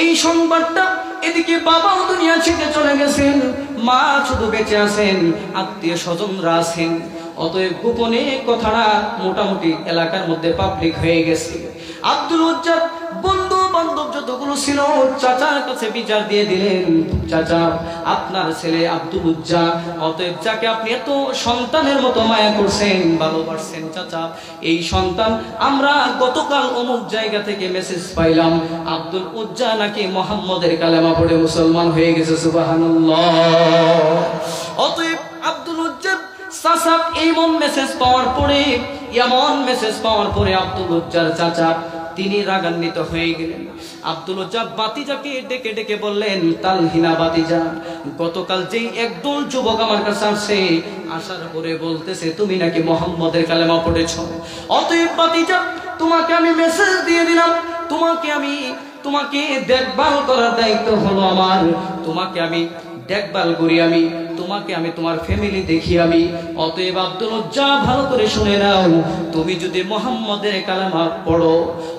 এই সংবাদটা এদিকে বাবাও দুনিয়া ছেড়ে চলে গেছেন, মা শুধু বেঁচে আছেন, আত্মীয় স্বজনরা আছেন। অতএব গোপনে কথাটা মোটামুটি এলাকার মধ্যে পাবলিক হয়ে গেছে। আব্দুল উজ্জাদ ছিল, চাচার কাছে বিচার দিয়ে দিলেন, চাচা, আপনার ছেলে আব্দুল উজ্জা অতএব যাকে আপনি এত সন্তানের মতো মায়া করছেন, ভালোবাসছেন, চাচা, এই সন্তান আমরা গতকাল অমুক জায়গা থেকে মেসেজ পাইলাম আব্দুল উজ্জা নাকি মোহাম্মদের কালেমা পড়ে মুসলমান হয়ে গেছে, সুবাহানুল্লাহ। অতএব আব্দুল উজ্জা চাচা, এমন মেসেজ পাওয়ার পরে, এমন মেসেজ পাওয়ার পরে আব্দুল উজ্জার চাচা তিনি রাগান্বিত হয়ে গেলেন। আব্দুল বাতিজাকে ডেকে ডেকে বললেন তালহিনা বাতিজা, গতকাল যেই একদল যুবক আমার কাছে আসছে, আসার পরে বলতেছে, তুমি নাকি মোহাম্মদের কালেমা পড়েছ? অতএব বাতিজা, তোমাকে আমি মেসেজ দিয়ে দিলাম। তোমাকে আমি, তোমাকে দেখভাল করার দায়িত্ব হলো আমার। তোমাকে আমি দেখভাল করি আমি। তোমাকে আমি তোমার ফ্যামিলি দেখি, আমি। অতএব আব্দুল যা ভালো করে শুনে নাও। তুমি যদি মোহাম্মদের কালামা পড়ো,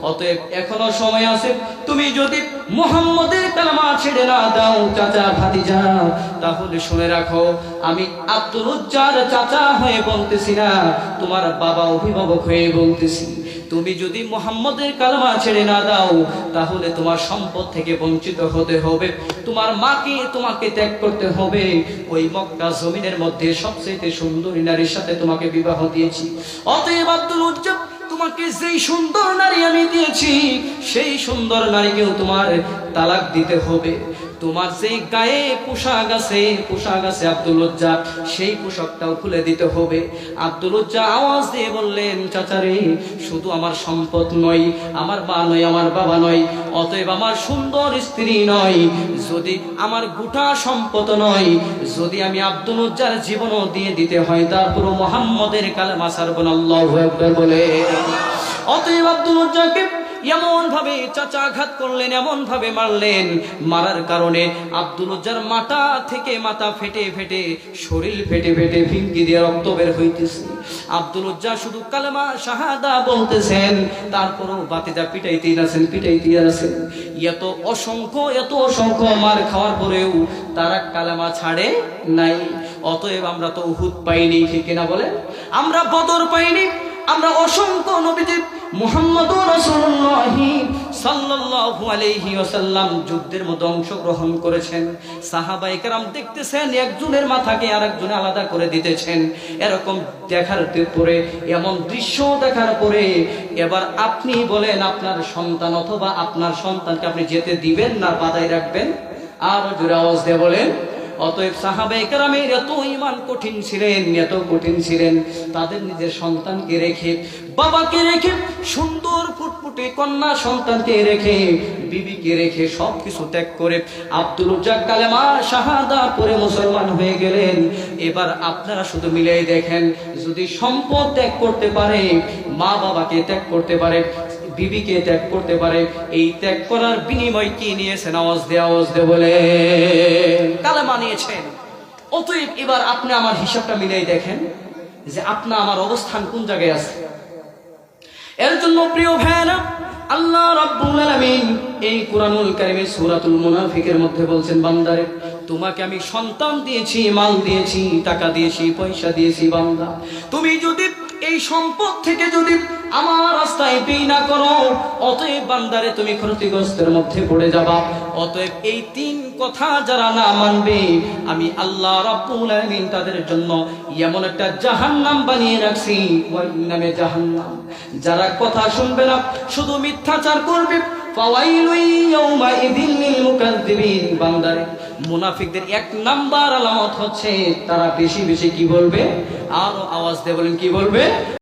অতএব এখনও সময় আছে। তুমি যদি মোহাম্মদের কালামা ছেড়ে না দাও, চাচা ভাতিজা, তাহলে শুনে রাখো, আমি আব্দুল উজ্জার চাচা হয়ে বলতেছি না, তোমার বাবা অভিভাবক হয়ে বলতেছি। তুমি যদি মোহাম্মদের কালমা ছেড়ে না দাও, তাহলে তোমার সম্পদ থেকে বঞ্চিত হতে হবে। তোমার মাকে তোমাকে ত্যাগ করতে হবে। ওই মক্কা জমিনের মধ্যে সবচেয়ে সুন্দরী নারীর সাথে তোমাকে বিবাহ দিয়েছি। অতএব আব্দুল উজ্জাব তোমাকে যেই সুন্দর নারী আমি দিয়েছি, সেই সুন্দর নারীকেও তোমার তালাক দিতে হবে। তোমার সেই গায়ে পোশাক আছে পোশাক আছে আব্দুল উজ্জা সেই পোশাকটাও খুলে দিতে হবে। আব্দুল উজ্জা আওয়াজ দিয়ে বললেন, চাচারে, শুধু আমার সম্পদ নয়, আমার মা নয়, আমার বাবা নয়, অতএব আমার সুন্দর স্ত্রী নয়। যদি আমার গোটা সম্পদ নয়, যদি আমি আব্দুল উজ্জার জীবনও দিয়ে দিতে হয় তারপর মোহাম্মদের কালেমা সারবন আল্লাহ বলে। অতএব আব্দুল উজ্জাকে এমন ভাবে চাচা আঘাত করলেন এমন ভাবে মারলেন। মারার কারণে আব্দুল উজ্জার মাথা থেকে মাথা ফেটে ফেটে, শরীর ফেটে ফেটে ভিঙ্গি দিয়ে রক্ত বের হইতেছে। আব্দুল উজ্জা শুধু কালেমা শাহাদা বলতেছেন, তারপরও বাতিজা পিটাইতেই আছেন পিটাইতেই আছেন। এত অসংখ্য এত অসংখ্য মার খাওয়ার পরেও তারা কালেমা ছাড়ে নাই। অতএব আমরা তো উহুদ পাইনি, ঠিক কিনা বলে আমরা বদর পাইনি, আমরা অসংখ্য নবীজি যুদ্ধের অংশগ্রহণ করেছেন। দেখতেছেন, একজনের মাথাকে আলাদা করে দিতেছেন। এরকম দেখার পরে, এমন দৃশ্য দেখার পরে, এবার আপনি বলেন আপনার সন্তান অথবা আপনার সন্তানকে আপনি যেতে দিবেন না বাধাই রাখবেন? আর জোরে আওয়াজ দিয়ে বলেন অতএব সাহাবে কেরামের এত ইমান কঠিন ছিলেন, এত কঠিন ছিলেন, তাদের নিজের সন্তানকে রেখে, বাবাকে রেখে, সুন্দর ফুটফুটে কন্যা সন্তানকে রেখে, বিবিকে রেখে সব কিছু ত্যাগ করে আব্দুল উজ্জাক কালেমা শাহাদা পরে মুসলমান হয়ে গেলেন। এবার আপনারা শুধু মিলেই দেখেন, যদি সম্পদ ত্যাগ করতে পারে মা বাবাকে ত্যাগ করতে পারে বিবিকে ত্যাগ করতে পারে। এই ত্যাগ করার বিনিময় কি নিয়েছেন আওয়াজ দে আওয়াজ দে বলে। কালেমা নিয়েছেন। অতএব এবার আপনি আমার হিসাবটা মিলাই দেখেন যে আপনা আমার অবস্থান কোন জায়গায় আছে। এর জন্য প্রিয় ভাইরা আল্লাহ রাব্বুল আলামিন এই কুরআনুল কারীমে সূরাতুল মুনাফিকের মধ্যে বলছেন, বান্দারে, তোমাকে আমি সন্তান দিয়েছি, মাল দিয়েছি, টাকা দিয়েছি, পয়সা দিয়েছি, বান্দা। তুমি যদি এই সম্পদ থেকে যদি আমার রাস্তায় পেই না করো, অতএব বান্দারে তুমি ক্ষতিগ্রস্তের মধ্যে পড়ে যাবা। অতএব এই তিন কথা যারা না মানবে, আমি আল্লাহ রাব্বুল আলামিন তাদের জন্য এমন একটা জাহান্নাম বানিয়ে রাখছি। ওই নামে জাহান্নাম। যারা কথা শুনবে না, শুধু মিথ্যাচার করবে। বান্দারে মুনাফিকদের এক নাম্বার আলামত হচ্ছে, তারা বেশি বেশি কি বলবে? আরও আওয়াজ দিয়ে বলেন, কি বলবে?